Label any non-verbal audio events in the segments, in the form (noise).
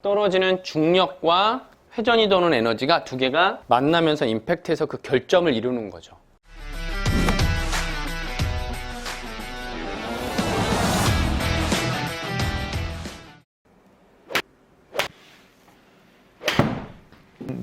떨어지는 중력과 회전이 도는 에너지가 두 개가 만나면서 임팩트해서 그 결점을 이루는 거죠.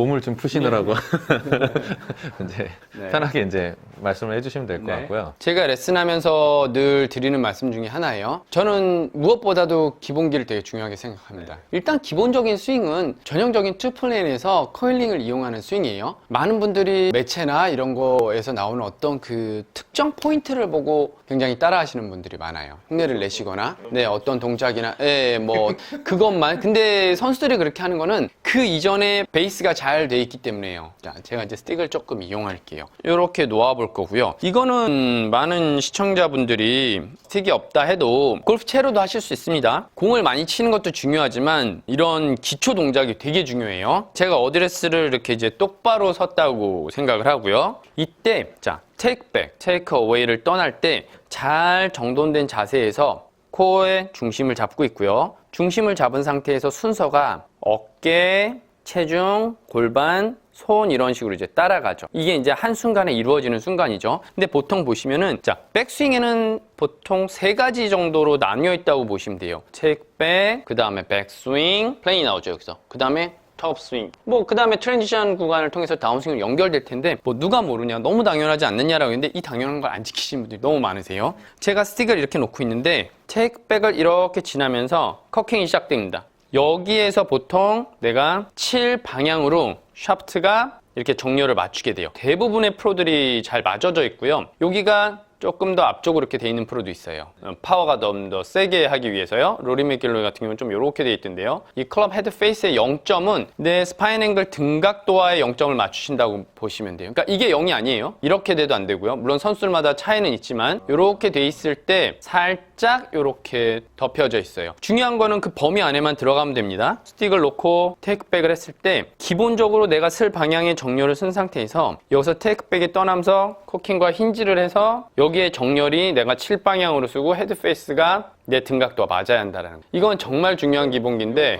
몸을 좀 푸시느라고 (laughs) 이제 네. 편하게 이제 말씀을 해주시면 될 것 네. 같고요. 제가 레슨하면서 늘 드리는 말씀 중에 하나예요. 저는 무엇보다도 기본기를 되게 중요하게 생각합니다. 일단 기본적인 스윙은 전형적인 투플레인에서 커일링을 이용하는 스윙이에요. 많은 분들이 매체나 이런 거에서 나오는 어떤 그 특정 포인트를 보고 굉장히 따라하시는 분들이 많아요. 흉내를 내시거나, 네, 어떤 동작이나, 예, 뭐, 그것만. 근데 선수들이 그렇게 하는 거는 그 이전에 베이스가 잘돼 있기 때문에요. 자, 제가 이제 스틱을 조금 이용할게요. 이렇게 놓아볼 거고요. 이거는 많은 시청자분들이 스틱이 없다 해도 골프채로도 하실 수 있습니다. 공을 많이 치는 것도 중요하지만 이런 기초 동작이 되게 중요해요. 제가 어드레스를 이렇게 이제 똑바로 섰다고 생각을 하고요. 이때, 자, take back, take away를 떠날 때 잘 정돈된 자세에서 코어의 중심을 잡고 있고요. 중심을 잡은 상태에서 순서가 어깨, 체중, 골반, 손 이런 식으로 이제 따라가죠. 이게 이제 한순간에 이루어지는 순간이죠. 근데 보통 보시면은 자, 백스윙에는 보통 세 가지 정도로 나뉘어 있다고 보시면 돼요. 체크백, 그다음에 백스윙, 플레이 나오죠, 여기서. 그다음에 톱스윙. 뭐 그 다음에 트랜지션 구간을 통해서 다운스윙으로 연결될 텐데 뭐 누가 모르냐 너무 당연하지 않느냐라고 했는데 이 당연한 걸 안 지키시는 분들이 너무 많으세요. 제가 스틱을 이렇게 놓고 있는데 테이크백을 이렇게 지나면서 커킹이 시작됩니다. 여기에서 보통 내가 7 방향으로 샤프트가 이렇게 정렬을 맞추게 돼요. 대부분의 프로들이 잘 맞춰져 있고요. 여기가 조금 더 앞쪽으로 이렇게 돼 있는 프로도 있어요. 어, 파워가 좀 더 세게 하기 위해서요. 로리 맥길로이 같은 경우는 좀 이렇게 돼 있던데요. 이 클럽 헤드 페이스의 0점은 내 스파인 앵글 등각도와의 0점을 맞추신다고 보시면 돼요. 그러니까 이게 0이 아니에요. 이렇게 돼도 안 되고요. 물론 선수들마다 차이는 있지만 이렇게 돼 있을 때 살짝 이렇게 덮여져 있어요. 중요한 거는 그 범위 안에만 들어가면 됩니다. 스틱을 놓고 테이크백을 했을 때 기본적으로 내가 쓸 방향의 정렬을 쓴 상태에서 여기서 테이크백이 떠나면서 코킹과 힌지를 해서 여기에 정렬이 내가 7방향으로 쓰고 헤드 페이스가 내 등각도와 맞아야 한다는 거. 이건 정말 중요한 기본기인데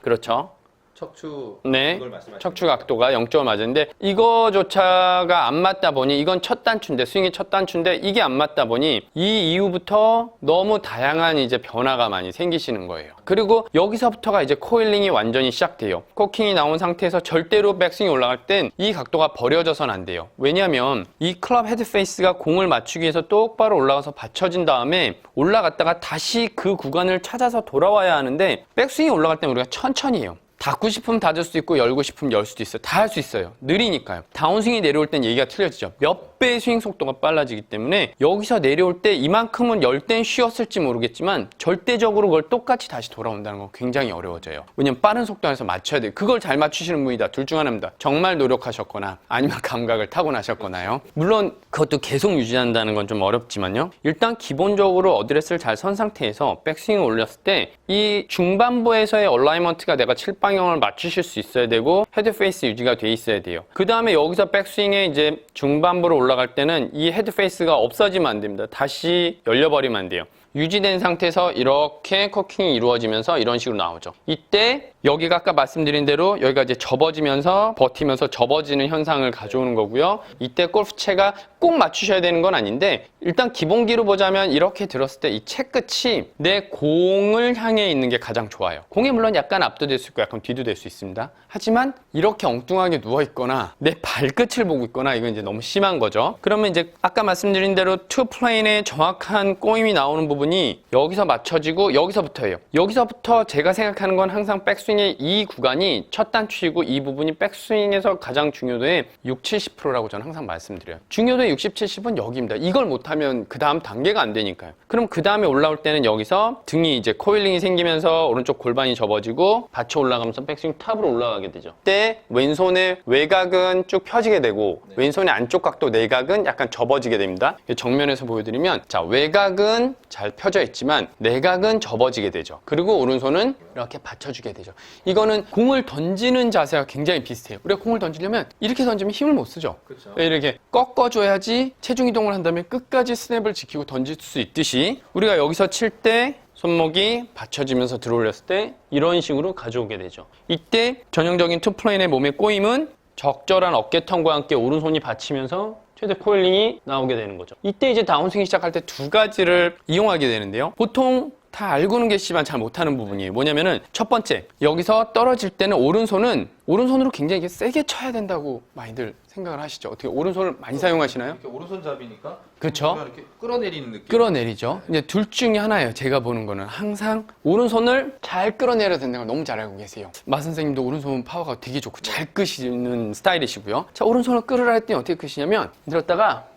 그렇죠. 척추 네. 척추 각도가 0점을 맞았는데 이거조차가 안 맞다 보니 이건 첫 단추인데 스윙의 첫 단추인데 이게 안 맞다 보니 이 이후부터 너무 다양한 이제 변화가 많이 생기시는 거예요. 그리고 여기서부터가 이제 코일링이 완전히 시작돼요. 코킹이 나온 상태에서 절대로 백스윙이 올라갈 땐 이 각도가 버려져선 안 돼요. 왜냐하면 이 클럽 헤드 페이스가 공을 맞추기 위해서 똑바로 올라가서 받쳐진 다음에 올라갔다가 다시 그 구간을 찾아서 돌아와야 하는데 백스윙이 올라갈 땐 우리가 천천히 해요. 닫고 싶으면 닫을 수도 있고 열고 싶으면 열 수도 있어요. 다 할 수 있어요. 느리니까요. 다운스윙이 내려올 땐 얘기가 틀려지죠. 몇 배의 스윙 속도가 빨라지기 때문에 여기서 내려올 때 이만큼은 열 땐 쉬었을지 모르겠지만 절대적으로 그걸 똑같이 다시 돌아온다는 건 굉장히 어려워져요. 왜냐면 빠른 속도 안에서 맞춰야 돼요. 그걸 잘 맞추시는 분이 다. 둘 중 하나입니다. 정말 노력하셨거나 아니면 (laughs) 감각을 타고나셨거나요. 물론 그것도 계속 유지한다는 건 좀 어렵지만요. 일단 기본적으로 어드레스를 잘 선 상태에서 백스윙을 올렸을 때 이 중반부에서의 얼라이먼트가 내가 7 방향을 맞추실 수 있어야 되고 헤드 페이스 유지가 돼 있어야 돼요. 그 다음에 여기서 백스윙에 이제 중반부로 올라갈 때는 이 헤드 페이스가 없어지면 안 됩니다. 다시 열려버리면 안 돼요. 유지된 상태에서 이렇게 커킹이 이루어지면서 이런 식으로 나오죠. 이때 여기가 아까 말씀드린 대로 여기가 이제 접어지면서 버티면서 접어지는 현상을 가져오는 거고요. 이때 골프채가 꼭 맞추셔야 되는 건 아닌데 일단 기본기로 보자면 이렇게 들었을 때 이 채 끝이 내 공을 향해 있는 게 가장 좋아요. 공이 물론 약간 앞도 될 수 있고 약간 뒤도 될 수 있습니다. 하지만 이렇게 엉뚱하게 누워 있거나 내 발끝을 보고 있거나 이건 이제 너무 심한 거죠. 그러면 이제 아까 말씀드린 대로 투 플레인의 정확한 꼬임이 나오는 부분 이 여기서 맞춰지고 여기서부터예요. 여기서부터 제가 생각하는 건 항상 백스윙의 이 구간이 첫 단추이고 이 부분이 백스윙에서 가장 중요도의 6, 70%라고 저는 항상 말씀드려요. 중요도의 60, 70은 여기입니다. 이걸 못하면 그 다음 단계가 안 되니까요. 그럼 그 다음에 올라올 때는 여기서 등이 이제 코일링이 생기면서 오른쪽 골반이 접어지고 받쳐 올라가면서 백스윙 탑으로 올라가게 되죠. 그때 왼손의 외곽은 쭉 펴지게 되고 왼손의 안쪽 각도 내각은 약간 접어지게 됩니다. 정면에서 보여드리면 자 외곽은 잘 펴져 있지만 내각은 접어지게 되죠. 그리고 오른손은 이렇게 받쳐주게 되죠. 이거는 공을 던지는 자세가 굉장히 비슷해요. 우리가 공을 던지려면 이렇게 던지면 힘을 못 쓰죠. 그렇죠. 이렇게 꺾어줘야지 체중 이동을 한 다음에 끝까지 스냅을 지키고 던질 수 있듯이 우리가 여기서 칠 때 손목이 받쳐지면서 들어올렸을 때 이런 식으로 가져오게 되죠. 이때 전형적인 투플레인의 몸의 꼬임은 적절한 어깨턴과 함께 오른손이 받치면서 최대 코일링이 나오게 되는 거죠. 이때 이제 다운스윙 시작할 때 두 가지를 이용하게 되는데요. 보통 다 알고는 계시지만 잘 못하는 부분이에요. 뭐냐면은 첫 번째 여기서 떨어질 때는 오른손은 오른손으로 굉장히 세게 쳐야 된다고 많이들 생각을 하시죠. 어떻게 오른손을 많이 사용하시나요? 이렇게 오른손잡이니까 그쵸? 뭔가 이렇게 끌어내리는 느낌. 끌어내리죠. 이제 둘 중에 하나예요. 제가 보는 거는 항상 오른손을 잘 끌어내려야 된다는 걸 너무 잘 알고 계세요. 마 선생님도 오른손 파워가 되게 좋고 잘 끄시는 스타일이시고요. 자, 오른손을 끌으라 했더니 어떻게 끄시냐면 들었다가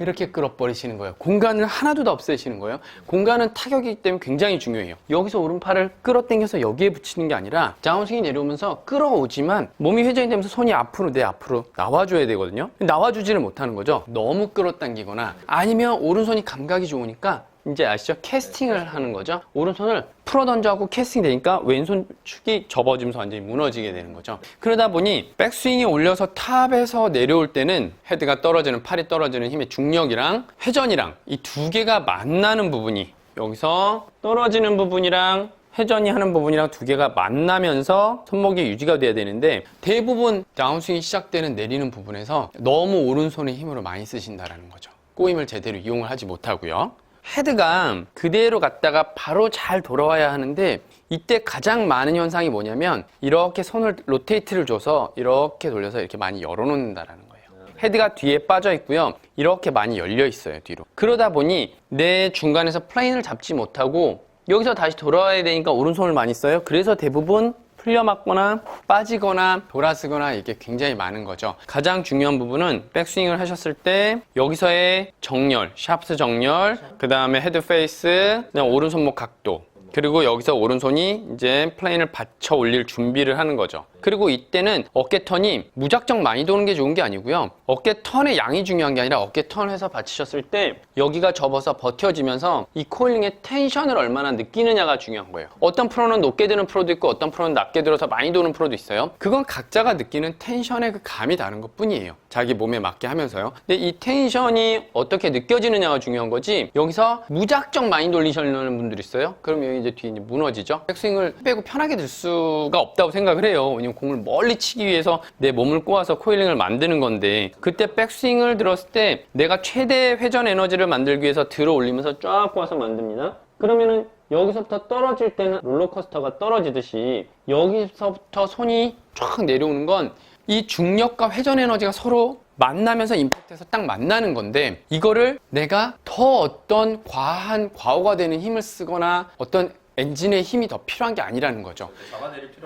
이렇게 끌어버리시는 거예요. 공간을 하나도 다 없애시는 거예요. 공간은 타격이기 때문에 굉장히 중요해요. 여기서 오른팔을 끌어당겨서 여기에 붙이는 게 아니라 다운스윙이 내려오면서 끌어오지만 몸이 회전이 되면서 손이 앞으로 내 앞으로 나와줘야 되거든요. 나와주지를 못하는 거죠. 너무 끌어당기거나 아니면 오른손이 감각이 좋으니까 이제 아시죠? 캐스팅을 하는 거죠. 오른손을 풀어 던져하고 캐스팅 되니까 왼손 축이 접어지면서 완전히 무너지게 되는 거죠. 그러다 보니 백스윙이 올려서 탑에서 내려올 때는 헤드가 떨어지는 팔이 떨어지는 힘의 중력이랑 회전이랑 이 두 개가 만나는 부분이 여기서 떨어지는 부분이랑 회전이 하는 부분이랑 두 개가 만나면서 손목이 유지가 돼야 되는데 대부분 다운스윙이 시작되는 내리는 부분에서 너무 오른손의 힘으로 많이 쓰신다라는 거죠. 꼬임을 제대로 이용을 하지 못하고요. 헤드가 그대로 갔다가 바로 잘 돌아와야 하는데 이때 가장 많은 현상이 뭐냐면 이렇게 손을 로테이트를 줘서 이렇게 돌려서 이렇게 많이 열어놓는다라는 거예요. 헤드가 뒤에 빠져 있고요. 이렇게 많이 열려 있어요, 뒤로. 그러다 보니 내 중간에서 플레인을 잡지 못하고 여기서 다시 돌아와야 되니까 오른손을 많이 써요. 그래서 대부분 풀려 맞거나 빠지거나 돌아서거나 이게 굉장히 많은 거죠. 가장 중요한 부분은 백스윙을 하셨을 때 여기서의 정렬, 샤프트 정렬, 그 다음에 헤드 페이스, 그다음 오른손목 각도, 그리고 여기서 오른손이 이제 플레인을 받쳐 올릴 준비를 하는 거죠. 그리고 이때는 어깨 턴이 무작정 많이 도는 게 좋은 게 아니고요. 어깨 턴의 양이 중요한 게 아니라 어깨 턴을 해서 받치셨을 때 여기가 접어서 버텨지면서 이 코일링의 텐션을 얼마나 느끼느냐가 중요한 거예요. 어떤 프로는 높게 드는 프로도 있고 어떤 프로는 낮게 들어서 많이 도는 프로도 있어요. 그건 각자가 느끼는 텐션의 그 감이 다른 것 뿐이에요. 자기 몸에 맞게 하면서요. 근데 이 텐션이 어떻게 느껴지느냐가 중요한 거지 여기서 무작정 많이 돌리시는 분들이 있어요. 그럼 여기 이제 뒤에 이제 무너지죠. 백스윙을 빼고 편하게 들 수가 없다고 생각을 해요. 왜냐면 공을 멀리 치기 위해서 내 몸을 꼬아서 코일링을 만드는 건데 그때 백스윙을 들었을 때 내가 최대 회전 에너지를 만들기 위해서 들어 올리면서 쫙 꼬아서 만듭니다. 그러면은 여기서부터 떨어질 때는 롤러코스터가 떨어지듯이 여기서부터 손이 쫙 내려오는 건 이 중력과 회전 에너지가 서로 만나면서 임팩트해서 딱 만나는 건데 이거를 내가 더 어떤 과한 과오가 되는 힘을 쓰거나 어떤 엔진의 힘이 더 필요한 게 아니라는 거죠.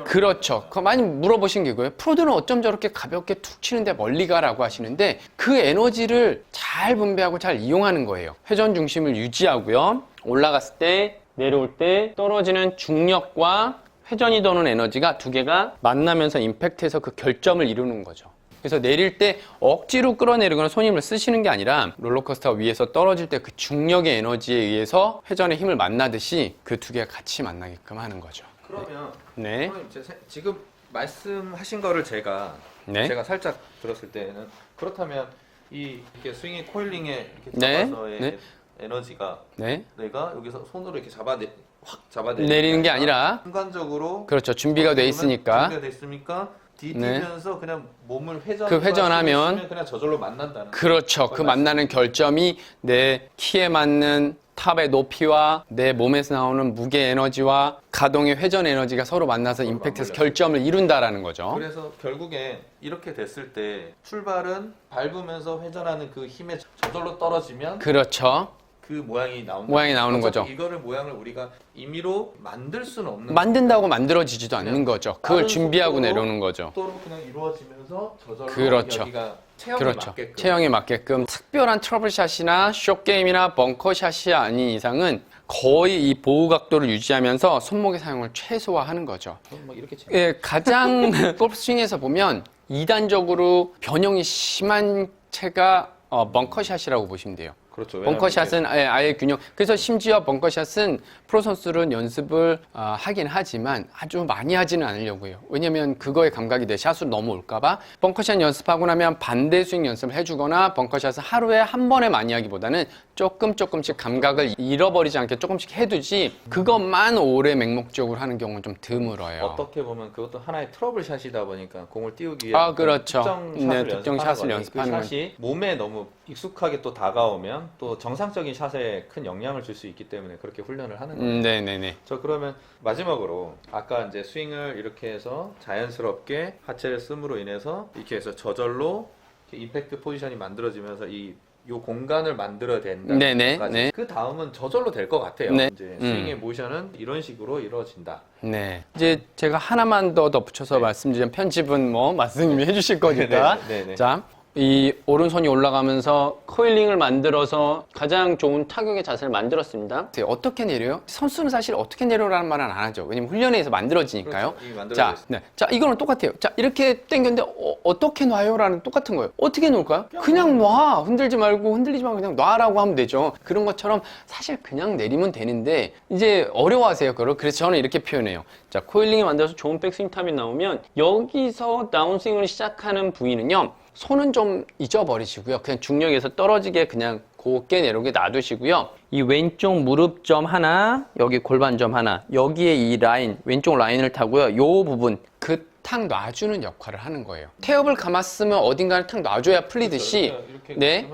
그렇죠. 그 많이 물어보신 게 그거예요. 프로들은 어쩜 저렇게 가볍게 툭 치는데 멀리 가라고 하시는데 그 에너지를 잘 분배하고 잘 이용하는 거예요. 회전 중심을 유지하고요. 올라갔을 때 내려올 때 떨어지는 중력과 회전이 도는 에너지가 두 개가 만나면서 임팩트해서 그 결점을 이루는 거죠. 그래서 내릴 때 억지로 끌어내리거나 손힘을 쓰시는 게 아니라 롤러코스터 위에서 떨어질 때 그 중력의 에너지에 의해서 회전의 힘을 만나듯이 그 두 개가 같이 만나게끔 하는 거죠. 그러면 네. 선생님, 제 세- 지금 말씀하신 거를 제가 네. 제가 살짝 들었을 때는 그렇다면 이 이렇게 스윙이 코일링에 이렇게 네. 잡아서의 네. 에너지가 네. 내가 여기서 손으로 이렇게 잡아내 확 잡아내 내리는 게 아니라 순간적으로 그렇죠. 준비가 돼 있으니까. 준비가 돼 있으니까 디디면서 그냥 몸을 회전 그 회전하면 그냥 저절로 만난다는 그렇죠. 그 만나는 결점이 내 키에 맞는 탑의 높이와 내 몸에서 나오는 무게 에너지와 가동의 회전 에너지가 서로 만나서 임팩트해서 결점을 이룬다라는 거죠. 그래서 결국에 이렇게 됐을 때 출발은 밟으면서 회전하는 그 힘에 저절로 떨어지면 그렇죠. 그 모양이 나오는 모양이 나오는 거죠. 이거를 모양을 우리가 임의로 만들 수는 없는 만든다고 만들어지지도 않는 거죠. 그걸 준비하고 속도로 내려오는 거죠. 속도로 그냥 이루어지면서 저절로 그렇죠. 여기가 체형에 그렇죠. 맞게끔 체형에 맞게끔 특별한 트러블샷이나 숏게임이나 벙커샷이 아닌 이상은 거의 이 보호 각도를 유지하면서 손목의 사용을 최소화하는 거죠. 저는 막 이렇게 치 예, 가장 (laughs) 골프 스윙에서 보면 이단적으로 변형이 심한 채가 어, 벙커샷이라고 보시면 돼요. 그렇죠. 벙커샷은 아예, 아예 균형. 그래서 심지어 벙커샷은 프로 선수들은 연습을 어, 하긴 하지만 아주 많이 하지는 않으려고 해요. 왜냐면 그거에 감각이 내 샷으로 넘어올까봐 벙커샷 연습하고 나면 반대 스윙 연습을 해주거나 벙커샷은 하루에 한 번에 많이 하기보다는 조금 조금씩 감각을 잃어버리지 않게 조금씩 해두지 그것만 오래 맹목적으로 하는 경우는 좀 드물어요. 어떻게 보면 그것도 하나의 트러블 샷이다 보니까 공을 띄우기 위해 아, 그렇죠. 특정 네, 샷을 특정 연습하는 샷을. 연습하는 그 샷이 몸에 너무 익숙하게 또 다가오면 또 정상적인 샷에 큰 영향을 줄 수 있기 때문에 그렇게 훈련을 하는 거예요. 음, 네 네 네. 저 그러면 마지막으로 아까 이제 스윙을 이렇게 해서 자연스럽게 하체를 씀으로 인해서 이렇게 해서 저절로 임팩트 포지션이 만들어지면서 이 요 공간을 만들어야 된다. 네네, 네. 그 다음은 저절로 될 것 같아요. 네. 이제 음. 스윙의 모션은 이런 식으로 이루어진다. 네. 이제 제가 하나만 더 덧붙여서 네. 말씀드리면 편집은 뭐 말씀님이 해주실 거니까. (laughs) 네, 네, 네. 자, 이 오른손이 올라가면서 코일링을 만들어서 가장 좋은 타격의 자세를 만들었습니다. 어떻게 내려요? 선수는 사실 어떻게 내려라는 말은 안 하죠. 왜냐면 훈련에서 만들어지니까요. 그렇죠. 자. 네. 자, 이거는 똑같아요. 자, 이렇게 당겼는데 어, 떻게 놔요라는 똑같은 거예요. 어떻게 놓을까요? 그냥 놔. 흔들지 말고 흔들리지 말고 그냥 놔라고 하면 되죠. 그런 것처럼 사실 그냥 내리면 되는데 이제 어려워하세요. 그걸. 그래서 저는 이렇게 표현해요. 자, 코일링이 만들어서 좋은 백스윙 탑이 나오면 여기서 다운스윙을 시작하는 부위는요. 손은 좀 잊어버리시고요. 그냥 중력에서 떨어지게 그냥 곱게 내려오게 놔두시고요. 이 왼쪽 무릎점 하나, 여기 골반점 하나, 여기에 이 라인, 왼쪽 라인을 타고요. 요 부분, 그 탁 놔주는 역할을 하는 거예요. 태엽을 감았으면 어딘가를 탁 놔줘야 풀리듯이. 그렇죠. 네.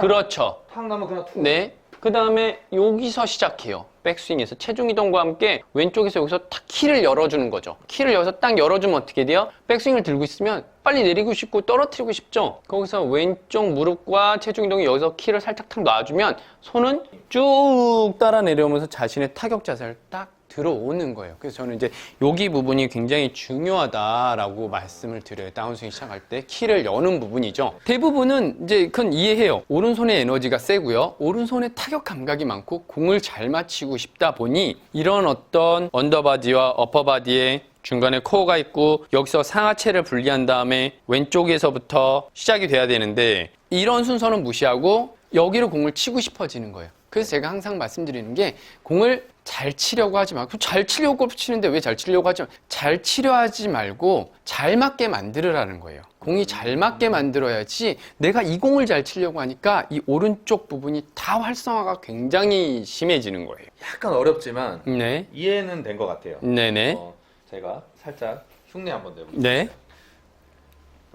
그렇죠. 탁 나면 그냥 툭. 네. 그 다음에 여기서 시작해요. 백스윙에서 체중 이동과 함께 왼쪽에서 여기서 탁 키를 열어주는 거죠. 키를 열어서 딱 열어주면 어떻게 돼요? 백스윙을 들고 있으면 빨리 내리고 싶고 떨어뜨리고 싶죠. 거기서 왼쪽 무릎과 체중 이동이 여기서 키를 살짝 탁 놔주면 손은 쭉 따라 내려오면서 자신의 타격 자세를 딱 들어오는 거예요. 그래서 저는 이제 여기 부분이 굉장히 중요하다라고 말씀을 드려요. 다운스윙 시작할 때 키를 여는 부분이죠. 대부분은 이제 그건 이해해요. 오른손의 에너지가 세고요. 오른손에 타격 감각이 많고 공을 잘 맞히고 싶다 보니 이런 어떤 언더바디와 어퍼바디에 중간에 코어가 있고 여기서 상하체를 분리한 다음에 왼쪽에서부터 시작이 돼야 되는데 이런 순서는 무시하고 여기로 공을 치고 싶어지는 거예요. 그래서 제가 항상 말씀드리는 게 공을 잘 치려고 하지 말고 잘 치려고 골프 치는데 왜 잘 치려고 하지 마- 잘 치려 하지 말고 잘 맞게 만들으라는 거예요. 공이 잘 맞게 만들어야지 내가 이 공을 잘 치려고 하니까 이 오른쪽 부분이 다 활성화가 굉장히 심해지는 거예요. 약간 어렵지만 네. 이해는 된 것 같아요. 네네. 어, 제가 살짝 흉내 한번 내볼게요. 네.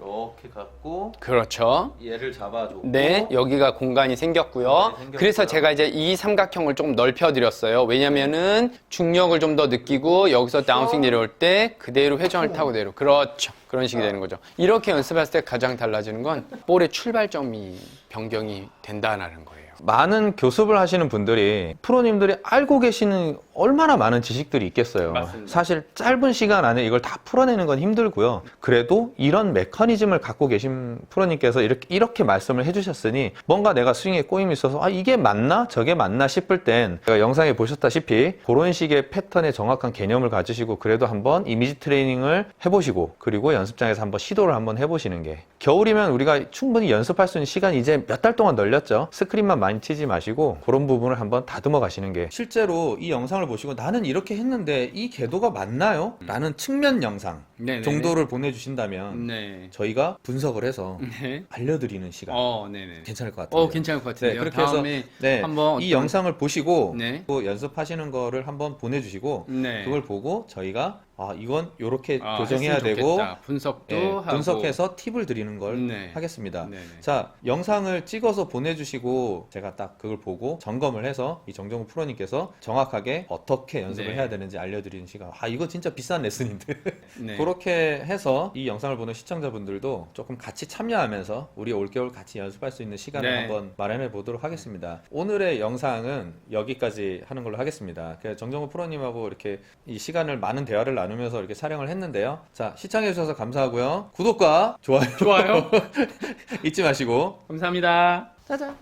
이렇게 갖고 그렇죠. 얘를 잡아주고 네, 여기가 공간이 생겼고요. 네, 생겼고요. 그래서 제가 이제 이 삼각형을 조금 넓혀드렸어요. 왜냐면은 중력을 좀 더 느끼고 여기서 다운스윙 내려올 때 그대로 회전을 타고 내려. 그렇죠. 그런 식이 되는 거죠. 이렇게 연습했을 때 가장 달라지는 건 볼의 출발점이 변경이 된다는 거예요. 많은 교습을 하시는 분들이 프로님들이 알고 계시는 얼마나 많은 지식들이 있겠어요. 맞습니다. 사실 짧은 시간 안에 이걸 다 풀어내는 건 힘들고요. 그래도 이런 메커니즘을 갖고 계신 프로님께서 이렇게, 이렇게 말씀을 해주셨으니 뭔가 내가 스윙에 꼬임이 있어서 아, 이게 맞나? 저게 맞나? 싶을 땐 제가 영상에 보셨다시피 그런 식의 패턴의 정확한 개념을 가지시고 그래도 한번 이미지 트레이닝을 해보시고 그리고 연습장에서 한번 시도를 한번 해보시는 게 겨울이면 우리가 충분히 연습할 수 있는 시간이 이제 몇 달 동안 널렸죠. 스크린만 많이 치지 마시고 그런 부분을 한번 다듬어 가시는 게 실제로 이 영상을 보시고 나는 이렇게 했는데 이 궤도가 맞나요? 라는 측면 영상 네네네. 정도를 보내주신다면 네. 저희가 분석을 해서 네. 알려드리는 시간 어, 네네. 괜찮을 것 같아요. 어, 괜찮을 것 같은데요. 네, 그렇게 해서 다음에 네, 한번 이 어떤- 영상을 보시고 네. 또 연습하시는 거를 한번 보내주시고 네. 그걸 보고 저희가 아 이건 이렇게 아, 교정해야 했으면 되고 좋겠다. 분석도 예, 하고 분석해서 팁을 드리는 걸 네. 하겠습니다. 네네. 자 영상을 찍어서 보내주시고 제가 딱 그걸 보고 점검을 해서 이 정정우 프로님께서 정확하게 어떻게 연습을 네. 해야 되는지 알려드리는 시간. 아 이거 진짜 비싼 레슨인데. 네. (laughs) 그 렇게 해서 이 영상을 보는 시청자분들도 조금 같이 참여하면서 우리 올겨울 같이 연습할 수 있는 시간을 네. 한번 마련해 보도록 하겠습니다. 오늘의 영상은 여기까지 하는 걸로 하겠습니다. 그래서 정정우 프로님하고 이렇게 이 시간을 많은 대화를 나누면서 이렇게 촬영을 했는데요. 자 시청해 주셔서 감사하고요. 구독과 좋아요 좋아요. (laughs) 잊지 마시고 감사합니다. 짜잔.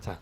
자